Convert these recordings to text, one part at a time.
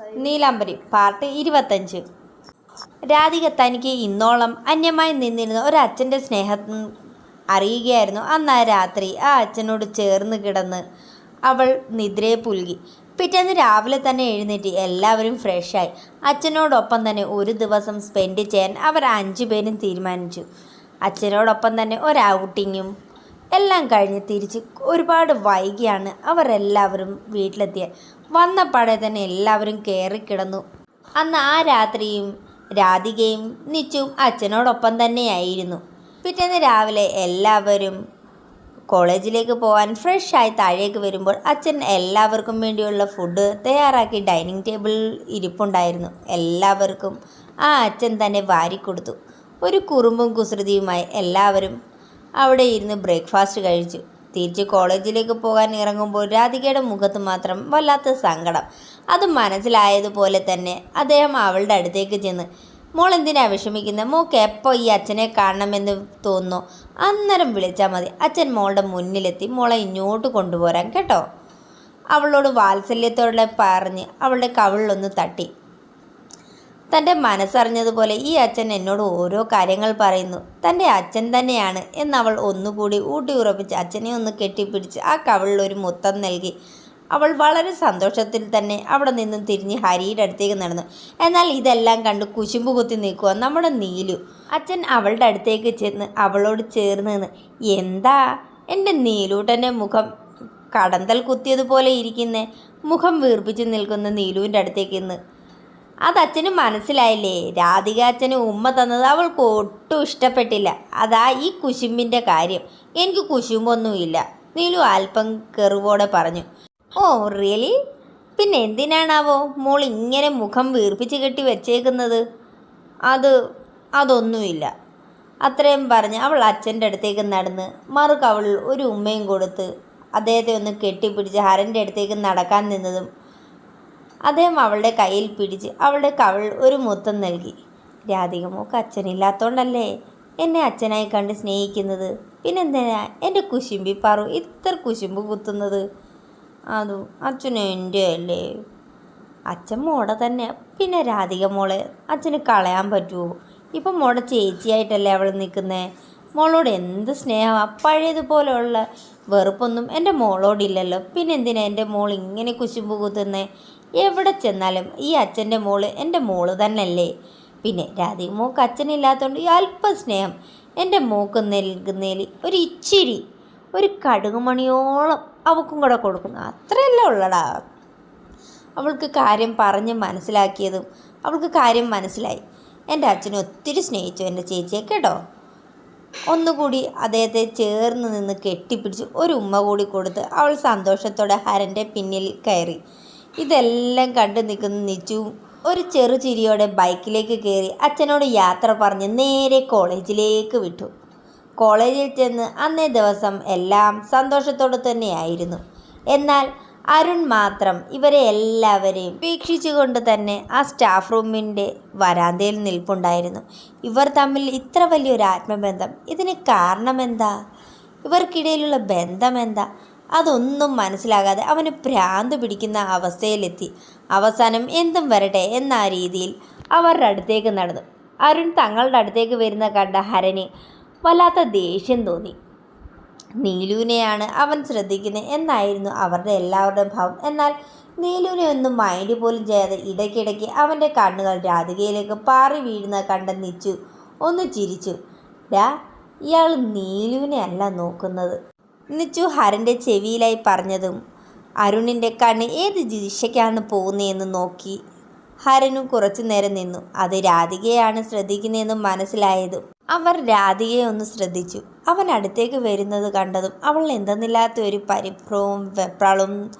നീലാംബരി part ഇരുപത്തഞ്ച്. രാധിക തനിക്ക് ഇന്നോളം അന്യമായി നിന്നിരുന്ന ഒരച്ഛന്റെ സ്നേഹം അറിയുകയായിരുന്നു. അന്ന് രാത്രി ആ അച്ഛനോട് ചേർന്ന് കിടന്ന് അവൾ നിദ്രയെ പുൽകി. പിറ്റേന്ന് രാവിലെ തന്നെ എഴുന്നേറ്റ് എല്ലാവരും ഫ്രഷായി അച്ഛനോടൊപ്പം തന്നെ ഒരു ദിവസം സ്പെൻഡ് ചെയ്യാൻ അവർ അഞ്ചു പേരും തീരുമാനിച്ചു. അച്ഛനോടൊപ്പം തന്നെ ഒരു ഔട്ടിങ്ങും എല്ലാം കഴിഞ്ഞ് തിരിച്ച് ഒരുപാട് വൈകിയാണ് അവരെല്ലാവരും വീട്ടിലെത്തിയത് വന്നപ്പാടെ തന്നെ എല്ലാവരും കയറിക്കിടന്നു അന്ന് ആ രാത്രിയും രാധികയും നിച്ചും അച്ഛനോടൊപ്പം തന്നെയായിരുന്നു. പിറ്റേന്ന് രാവിലെ എല്ലാവരും കോളേജിലേക്ക് പോകാൻ ഫ്രഷായി താഴേക്ക് വരുമ്പോൾ അച്ഛൻ എല്ലാവർക്കും വേണ്ടിയുള്ള ഫുഡ് തയ്യാറാക്കി ഡൈനിങ് ടേബിൾ ഇരിപ്പുണ്ടായിരുന്നു. എല്ലാവർക്കും ആ അച്ഛൻ തന്നെ വാരിക്കൊടുത്തു. ഒരു കുറുമ്പും കുസൃതിയുമായി എല്ലാവരും അവിടെ ഇരുന്ന് ബ്രേക്ക്ഫാസ്റ്റ് കഴിച്ചു. തിരിച്ച് കോളേജിലേക്ക് പോകാൻ ഇറങ്ങുമ്പോൾ രാധികയുടെ മുഖത്ത് മാത്രം വല്ലാത്ത സങ്കടം. അത് മനസ്സിലായതുപോലെ തന്നെ അദ്ദേഹം അവളുടെ അടുത്തേക്ക് ചെന്ന് മോൾ എന്തിനാ വിഷമിക്കുന്നത് മോൾക്ക് എപ്പോൾ ഈ അച്ഛനെ കാണണമെന്ന് തോന്നുന്നു? അന്നേരം വിളിച്ചാൽ മതി. അച്ഛൻ മോളുടെ മുന്നിലെത്തി മോളെ ഇങ്ങോട്ട് കൊണ്ടുപോരാൻ കേട്ടോ. അവളോട് വാത്സല്യത്തോടെ പറഞ്ഞ് അവളുടെ കവിളിലൊന്ന് തട്ടി. തന്റെ മനസ്സറിഞ്ഞതുപോലെ ഈ അച്ഛൻ എന്നോട് ഓരോ കാര്യങ്ങൾ പറയുന്നു. തന്റെ അച്ഛൻ തന്നെയാണ് എന്നവൾ ഒന്നുകൂടി ഊട്ടി ഉറപ്പിച്ച് അച്ഛനെ ഒന്ന് കെട്ടിപ്പിടിച്ച് ആ കവളിൽ ഒരു മുത്തം നൽകി. അവൾ വളരെ സന്തോഷത്തിൽ തന്നെ അവിടെ നിന്നും തിരിഞ്ഞ് ഹരിയുടെ അടുത്തേക്ക് നടന്നു. എന്നാൽ ഇതെല്ലാം കണ്ട് കുശുമ്പ് കുത്തി നിൽക്കുക നമ്മുടെ നീലു. അച്ഛൻ അവളുടെ അടുത്തേക്ക് ചെന്ന് അവളോട് ചേർന്ന് നിന്ന് എന്താ? എന്റെ നീലൂട്ടന്റെ മുഖം കടന്തൽ കുത്തിയതുപോലെ ഇരിക്കുന്നേ? മുഖം വീർപ്പിച്ച് നിൽക്കുന്ന നീലുവിന്റെ അടുത്തേക്ക് നിന്ന് അത് അച്ഛന് മനസ്സിലായില്ലേ? രാധിക അച്ഛന് ഉമ്മ തന്നത് അവൾക്ക് ഒട്ടും ഇഷ്ടപ്പെട്ടില്ല. അതാ ഈ കുശുമ്പിന്റെ കാര്യം. എനിക്ക് കുശുമ്പൊന്നുമില്ല. നീലു അല്പം കെറുവോടെ പറഞ്ഞു. Oh really? പിന്നെ എന്തിനാണാവോ മോൾ ഇങ്ങനെ മുഖം വീർപ്പിച്ച് കെട്ടി വെച്ചേക്കുന്നത്? അത് അതൊന്നുമില്ല. അത്രയും പറഞ്ഞ് അവൾ അച്ഛന്റെ അടുത്തേക്ക് നടന്ന് മറുക്കവൾ ഒരു ഉമ്മയും കൊടുത്ത് അദ്ദേഹത്തെ ഒന്ന് കെട്ടിപ്പിടിച്ച് ഹരന്റെ അടുത്തേക്ക് നടക്കാൻ നിന്നതും അദ്ദേഹം അവളുടെ കയ്യിൽ പിടിച്ച് അവളുടെ കവൾ ഒരു മുത്തം നൽകി. രാധിക മോക്ക് അച്ഛനില്ലാത്തോണ്ടല്ലേ എന്നെ അച്ഛനായി കണ്ട് സ്നേഹിക്കുന്നത്? പിന്നെന്തിനാ എന്റെ കുശുമ്പി പറു ഇത്ര കുശുമ്പ് കുത്തുന്നത്? അതും അച്ഛനും എന്റെ അല്ലേ? അച്ഛൻ മോടെ തന്നെ. പിന്നെ രാധിക മോളെ അച്ഛന് കളയാൻ പറ്റുമോ ഇപ്പം മോടെ ചേച്ചിയായിട്ടല്ലേ അവൾ നിൽക്കുന്നേ മോളോട് എന്ത് സ്നേഹമാണ് പഴയതുപോലെയുള്ള വെറുപ്പൊന്നും എന്റെ മോളോടില്ലല്ലോ. പിന്നെ എന്തിനാ എന്റെ മോൾ ഇങ്ങനെ കുശുമ്പ് കുത്തുന്നേ? എവിടെ ചെന്നാലും ഈ അച്ഛന്റെ മോൾ എന്റെ മോൾ തന്നെയല്ലേ? പിന്നെ രാധിക മോക്ക് അച്ഛനില്ലാത്തതുകൊണ്ട് ഈ അല്പം സ്നേഹം എന്റെ മോക്ക് നൽകുന്നതിൽ ഒരു ഇച്ചിരി ഒരു കടുകുമണിയോളം അവക്കും കൂടെ കൊടുക്കുന്നു. അത്രയല്ലേ ഉള്ളടാ. അവൾക്ക് കാര്യം പറഞ്ഞ് മനസ്സിലാക്കിയതും അവൾക്ക് കാര്യം മനസ്സിലായി. എന്റെ അച്ഛനെ ഒത്തിരി സ്നേഹിച്ചു എന്റെ ചേച്ചിയെ കേട്ടോ. ഒന്നുകൂടി അദ്ദേഹത്തെ ചേർന്ന് നിന്ന് കെട്ടിപ്പിടിച്ച് ഒരു ഉമ്മ കൂടി കൊടുത്ത് അവൾ സന്തോഷത്തോടെ ഹരന്റെ പിന്നിൽ കയറി. ഇതെല്ലാം കണ്ടു നിൽക്കുന്ന നിച്ചു ഒരു ചെറു ചിരിയോടെ ബൈക്കിലേക്ക് കയറി അച്ഛനോട് യാത്ര പറഞ്ഞ് നേരെ കോളേജിലേക്ക് വിട്ടു. കോളേജിൽ ചെന്ന് അന്നേ ദിവസം എല്ലാം സന്തോഷത്തോടെ തന്നെയായിരുന്നു. എന്നാൽ അരുൺ മാത്രം ഇവരെ എല്ലാവരെയും വീക്ഷിച്ചുകൊണ്ട് തന്നെ ആ സ്റ്റാഫ് റൂമിന്റെ വരാന്തയിൽ നിൽപ്പുണ്ടായിരുന്നു. ഇവർ തമ്മിൽ ഇത്ര വലിയൊരു ആത്മബന്ധം. ഇതിന് കാരണമെന്താ? ഇവർക്കിടയിലുള്ള ബന്ധം എന്താ അതൊന്നും മനസ്സിലാകാതെ അവന് ഭ്രാന്ത് പിടിക്കുന്ന അവസ്ഥയിലെത്തി. അവസാനം എന്തും വരട്ടെ എന്ന രീതിയിൽ അവരുടെ അടുത്തേക്ക് നടന്നു. അരുൺ തങ്ങളുടെ അടുത്തേക്ക് വരുന്ന കണ്ട ഹരന് വല്ലാത്ത ദേഷ്യം തോന്നി. നീലുവിനെയാണ് അവൻ ശ്രദ്ധിക്കുന്നത് എന്നായിരുന്നു അവരുടെ എല്ലാവരുടെയും ഭാവം. എന്നാൽ നീലുവിനെ ഒന്നും മൈൻഡ് പോലും ചെയ്യാതെ ഇടയ്ക്കിടയ്ക്ക് അവന്റെ കണ്ണുകൾ രാധികയിലേക്ക് പാറി വീഴുന്ന കണ്ട നിച്ചു ഒന്ന് ചിരിച്ചു. ഡാ ഇയാൾ നീലുവിനെ അല്ല നോക്കുന്നത്. നിച്ചു ഹരന്റെ ചെവിയിലായി പറഞ്ഞതും അരുണിന്റെ കണ്ണ് ഏത് ദിശയ്ക്കാണ് പോകുന്നതെന്ന് നോക്കി. ഹരനും കുറച്ചു നേരം നിന്നു. അത് രാധികയാണ് ശ്രദ്ധിക്കുന്നതെന്ന് മനസ്സിലായതും അവർ രാധികയെ ഒന്ന് ശ്രദ്ധിച്ചു. അവൻ അടുത്തേക്ക് വരുന്നത് കണ്ടതും അവൾ എന്തെന്നില്ലാത്ത ഒരു പരിഭ്രവും വെപ്രാളും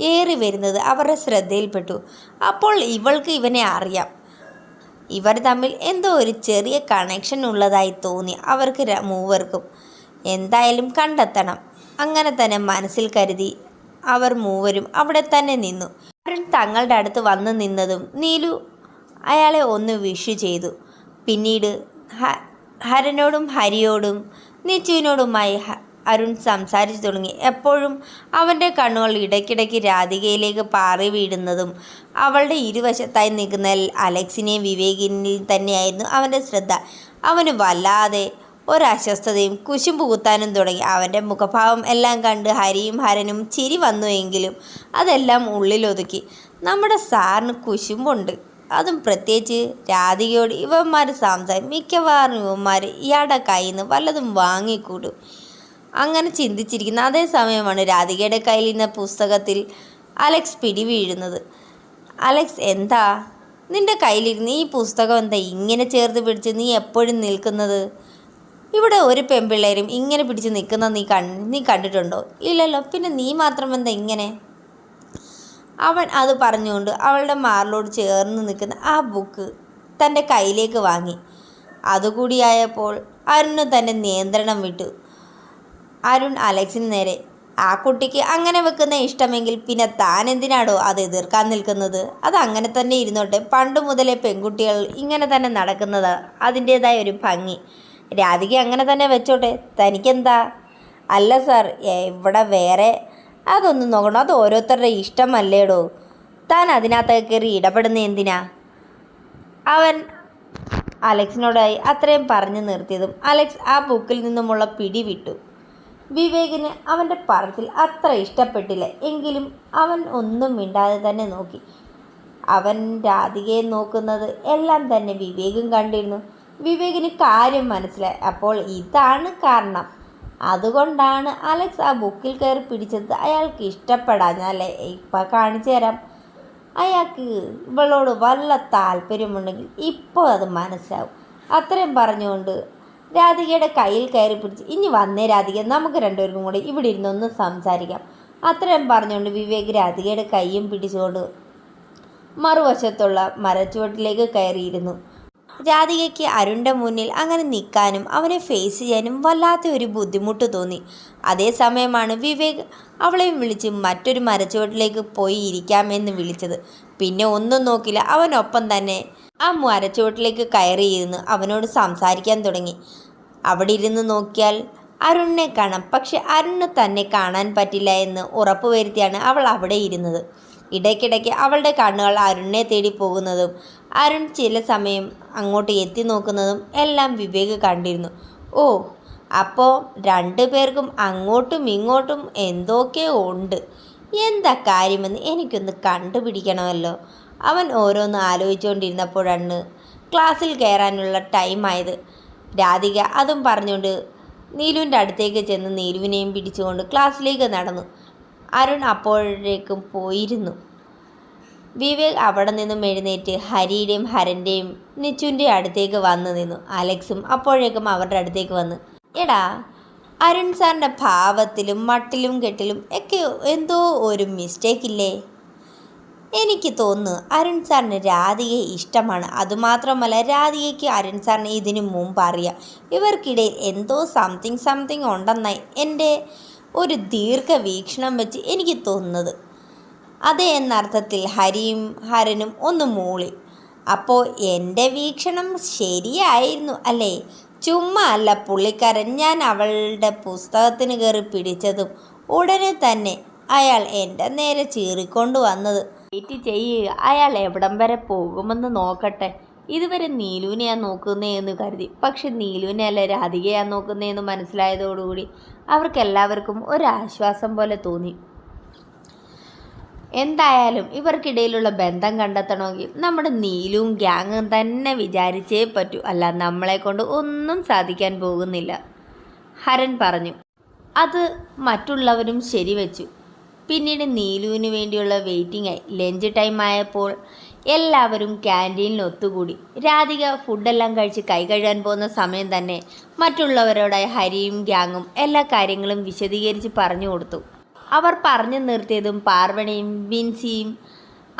ഏറി വരുന്നത് അവരുടെ ശ്രദ്ധയിൽപ്പെട്ടു. അപ്പോൾ ഇവൾക്ക് ഇവനെ അറിയാം. ഇവർ തമ്മിൽ എന്തോ ഒരു ചെറിയ കണക്ഷൻ ഉള്ളതായി തോന്നി അവർക്ക് മൂവർക്കും. എന്തായാലും കണ്ടെത്തണം. അങ്ങനെ തന്നെ മനസ്സിൽ കരുതി. അവർ മൂവരും അവിടെ തന്നെ നിന്നു. അരുൺ തങ്ങളുടെ അടുത്ത് വന്ന് നിന്നതും നീലു അയാളെ ഒന്ന് വിഷ് ചെയ്തു. പിന്നീട് ഹരനോടും ഹരിയോടും നിച്ചുവിനോടുമായി അരുൺ സംസാരിച്ചു തുടങ്ങി. എപ്പോഴും അവന്റെ കണ്ണുകൾ ഇടയ്ക്കിടയ്ക്ക് രാധികയിലേക്ക് പാറി വീടുന്നതും അവളുടെ ഇരുവശത്തായി നിൽക്കുന്ന അലക്സിനെയും വിവേകിനെയും തന്നെയായിരുന്നു അവന്റെ ശ്രദ്ധ. അവന് വല്ലാതെ ഒരസ്വസ്ഥതയും കുശുമ്പ് കുത്താനും തുടങ്ങി. അവന്റെ മുഖഭാവം എല്ലാം കണ്ട് ഹരിയും ഹരനും ചിരി വന്നുവെങ്കിലും അതെല്ലാം ഉള്ളിലൊതുക്കി നമ്മുടെ സാറിന് കുശുമ്പുണ്ട്. അതും പ്രത്യേകിച്ച് രാധികയോട് ഇവന്മാർ സംസാരം മിക്കവാറും ഇവന്മാർ ഇയാളുടെ കയ്യിൽ നിന്ന് വല്ലതും വാങ്ങിക്കൂടും. അങ്ങനെ ചിന്തിച്ചിരിക്കുന്ന അതേ സമയമാണ് രാധികയുടെ കയ്യിൽ നിന്ന പുസ്തകത്തിൽ അലക്സ് പിടി വീഴുന്നത് അലക്സ് എന്താ? നിന്റെ കയ്യിലിരുന്ന് ഈ പുസ്തകം എന്താ ഇങ്ങനെ ചേർത്ത് പിടിച്ച് നീ എപ്പോഴും നിൽക്കുന്നത്? ഇവിടെ ഒരു പെൺപിള്ളേരും ഇങ്ങനെ പിടിച്ച് നിൽക്കുന്ന നീ കൺ നീ കണ്ടിട്ടുണ്ടോ? ഇല്ലല്ലോ. പിന്നെ നീ മാത്രം എന്താ ഇങ്ങനെ? അവൻ അത് പറഞ്ഞുകൊണ്ട് അവളുടെ മാറിലോട് ചേർന്ന് നിൽക്കുന്ന ആ ബുക്ക് തന്റെ കയ്യിലേക്ക് വാങ്ങി. അതുകൂടിയായപ്പോൾ അരുണ് തന്റെ നിയന്ത്രണം വിട്ടു. അരുൺ അലക്സിന് നേരെ ആ കുട്ടിക്ക് അങ്ങനെ വെക്കുന്ന ഇഷ്ടമെങ്കിൽ പിന്നെ താൻ എന്തിനാടോ അത് എതിർക്കാൻ നിൽക്കുന്നത്? അത് അങ്ങനെ തന്നെ ഇരുന്നോട്ടെ. പണ്ട് മുതലേ പെൺകുട്ടികൾ ഇങ്ങനെ തന്നെ നടക്കുന്നത്. അതിന്റേതായ ഒരു ഭംഗി. രാധിക അങ്ങനെ തന്നെ വെച്ചോട്ടെ. തനിക്കെന്താ? അല്ല സാർ ഇവിടെ വേറെ അതൊന്നും നോക്കണം അത് ഓരോരുത്തരുടെ ഇഷ്ടമല്ലേടോ? താൻ അതിനകത്ത് കയറി ഇടപെടുന്ന എന്തിനാ? അവൻ അലക്സിനോടായി അത്രയും പറഞ്ഞു നിർത്തിയതും അലക്സ് ആ ബുക്കിൽ നിന്നുമുള്ള പിടി വിട്ടു വിവേകിന് അവന്റെ പറത്തിൽ അത്ര ഇഷ്ടപ്പെട്ടില്ല. എങ്കിലും അവൻ ഒന്നും മിണ്ടാതെ തന്നെ നോക്കി. അവൻ രാധികയെ നോക്കുന്നത് എല്ലാം തന്നെ വിവേകും കണ്ടിരുന്നു. വിവേകിന് കാര്യം മനസ്സിലായി. അപ്പോൾ ഇതാണ് കാരണം. അതുകൊണ്ടാണ് അലക്സ് ആ ബുക്കിൽ കയറി പിടിച്ചത്. അയാൾക്ക് ഇഷ്ടപ്പെടാഞ്ഞല്ലേ ഇപ്പം കാണിച്ചു തരാം. അയാൾക്ക് ഇവളോട് വല്ല താല്പര്യമുണ്ടെങ്കിൽ ഇപ്പോൾ അത് മനസ്സിലാവും. അത്രയും പറഞ്ഞുകൊണ്ട് രാധികയുടെ കയ്യിൽ കയറി പിടിച്ച് ഇനി വന്നേ രാധിക നമുക്ക് രണ്ടുപേർക്കും കൂടെ ഇവിടെ ഇരുന്നൊന്ന് സംസാരിക്കാം. അത്രയും പറഞ്ഞുകൊണ്ട് വിവേക് രാധികയുടെ കൈയും പിടിച്ചുകൊണ്ട് മറുവശത്തുള്ള മരച്ചുവട്ടിലേക്ക് കയറിയിരുന്നു. രാധികയ്ക്ക് അരുണിന്റെ മുന്നിൽ അങ്ങനെ നിൽക്കാനും അവനെ ഫേസ് ചെയ്യാനും വല്ലാത്ത ഒരു ബുദ്ധിമുട്ട് തോന്നി. അതേസമയമാണ് വിവേക് അവളെയും വിളിച്ച് മറ്റൊരു മരച്ചുവട്ടിലേക്ക് പോയി ഇരിക്കാമെന്ന് വിളിച്ചത്. പിന്നെ ഒന്നും നോക്കില്ല അവനൊപ്പം തന്നെ ആ മരച്ചുവട്ടിലേക്ക് കയറിയിരുന്ന് അവനോട് സംസാരിക്കാൻ തുടങ്ങി. അവിടെ ഇരുന്ന് നോക്കിയാൽ അരുണിനെ കാണാം പക്ഷെ അരുണിന് തന്നെ കാണാൻ പറ്റില്ല എന്ന് ഉറപ്പുവരുത്തിയാണ് അവൾ അവിടെ ഇരുന്നത്. ഇടയ്ക്കിടയ്ക്ക് അവളുടെ കണ്ണുകൾ അരുണിനെ തേടി പോകുന്നതും അരുൺ ചില സമയം അങ്ങോട്ട് എത്തി നോക്കുന്നതും എല്ലാം വിവേക് കണ്ടിരുന്നു. ഓ അപ്പോൾ രണ്ടു പേർക്കും അങ്ങോട്ടും ഇങ്ങോട്ടും എന്തൊക്കെ ഉണ്ട്? എന്താ കാര്യമെന്ന് എനിക്കൊന്ന് കണ്ടുപിടിക്കണമല്ലോ. അവൻ ഓരോന്ന് ആലോചിച്ചുകൊണ്ടിരുന്നപ്പോഴാണ് ക്ലാസ്സിൽ കയറാനുള്ള ടൈമായത് രാധിക അതും പറഞ്ഞുകൊണ്ട് നീലുവിന്റെ അടുത്തേക്ക് ചെന്ന് നീലുവിനെയും പിടിച്ചുകൊണ്ട് ക്ലാസ്സിലേക്ക് നടന്നു. അരുൺ അപ്പോഴേക്കും പോയിരുന്നു. വിവേക് അവിടെ നിന്നും എഴുന്നേറ്റ് ഹരിയുടെയും ഹരന്റെയും നിച്ചുവിന്റെ അടുത്തേക്ക് വന്നു നിന്നു. അലക്സും അപ്പോഴേക്കും അവരുടെ അടുത്തേക്ക് വന്ന്. എടാ അരുൺ സാറിന്റെ ഭാവത്തിലും മട്ടിലും കെട്ടിലും ഒക്കെ എന്തോ ഒരു മിസ്റ്റേക്ക് ഇല്ലേ? എനിക്ക് തോന്നുന്നു അരുൺ സാറിന് രാധികയെ ഇഷ്ടമാണ്. അതുമാത്രമല്ല രാധികയ്ക്ക് അരുൺ സാറിന് ഇതിനു മുമ്പ് അറിയാം. ഇവർക്കിടയിൽ എന്തോ സംതിങ് സംതിങ് ഉണ്ടെന്നായി എന്റെ ഒരു ദീർഘവീക്ഷണം വെച്ച് എനിക്ക് തോന്നുന്നത്. അതേ എന്നർത്ഥത്തിൽ ഹരിയും ഹരനും ഒന്ന് മൂളി. അപ്പോൾ എന്റെ വീക്ഷണം ശരിയായിരുന്നു അല്ലേ? ചുമ്മാ അല്ല പുള്ളിക്കാരൻ ഞാൻ അവളുടെ പുസ്തകത്തിന് കയറി പിടിച്ചതും ഉടനെ തന്നെ അയാൾ എന്റെ നേരെ ചീറിക്കൊണ്ട് വന്നത്. വെയിറ്റ് ചെയ്യുക. അയാൾ എവിടം വരെ പോകുമെന്ന് നോക്കട്ടെ. ഇതുവരെ നീലുവിനെയാ നോക്കുന്നതെന്ന് കരുതി. പക്ഷെ നീലുവിനെ അല്ല രാധികയാ നോക്കുന്നതെന്ന് മനസ്സിലായതോടുകൂടി അവർക്കെല്ലാവർക്കും ഒരാശ്വാസം പോലെ തോന്നി. എന്തായാലും ഇവർക്കിടയിലുള്ള ബന്ധം കണ്ടെത്തണമെങ്കിൽ നമ്മുടെ നീലും ഗ്യാങ്ങും തന്നെ വിചാരിച്ചേ പറ്റൂ. അല്ല നമ്മളെ കൊണ്ട് ഒന്നും സാധിക്കാൻ പോകുന്നില്ല. ഹരൻ പറഞ്ഞു. അത് മറ്റുള്ളവരും ശരിവെച്ചു. പിന്നീട് നീലുവിന് വേണ്ടിയുള്ള വെയിറ്റിംഗ് ആയി ലഞ്ച് ടൈം ആയപ്പോൾ എല്ലാവരും ക്യാന്റീനിൽ ഒത്തുകൂടി. രാധിക ഫുഡെല്ലാം കഴിച്ച് കൈ കഴുകാൻ പോകുന്ന സമയം തന്നെ മറ്റുള്ളവരോടായി ഹരിയും ഗ്യാങ്ങും എല്ലാ കാര്യങ്ങളും വിശദീകരിച്ച് പറഞ്ഞു കൊടുത്തു. അവർ പറഞ്ഞു നിർത്തിയതും പാർവണിയും വിൻസിയും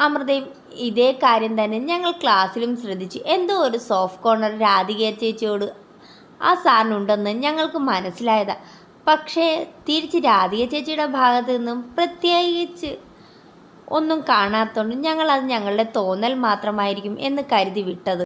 അമൃതയും ഇതേ കാര്യം തന്നെ ഞങ്ങൾ ക്ലാസ്സിലും ശ്രദ്ധിച്ചു. എന്തോ ഒരു സോഫ്റ്റ് കോർണർ രാധിക ചേച്ചിയോട് ആ സാറിനുണ്ടെന്ന് ഞങ്ങൾക്ക് മനസ്സിലായതാ. പക്ഷേ തിരിച്ച് രാധിക ചേച്ചിയുടെ ഭാഗത്ത് നിന്നും പ്രത്യേകിച്ച് ഒന്നും കാണാത്തതുകൊണ്ട് ഞങ്ങളത് ഞങ്ങളുടെ തോന്നൽ മാത്രമായിരിക്കും എന്ന് കരുതി വിട്ടത്.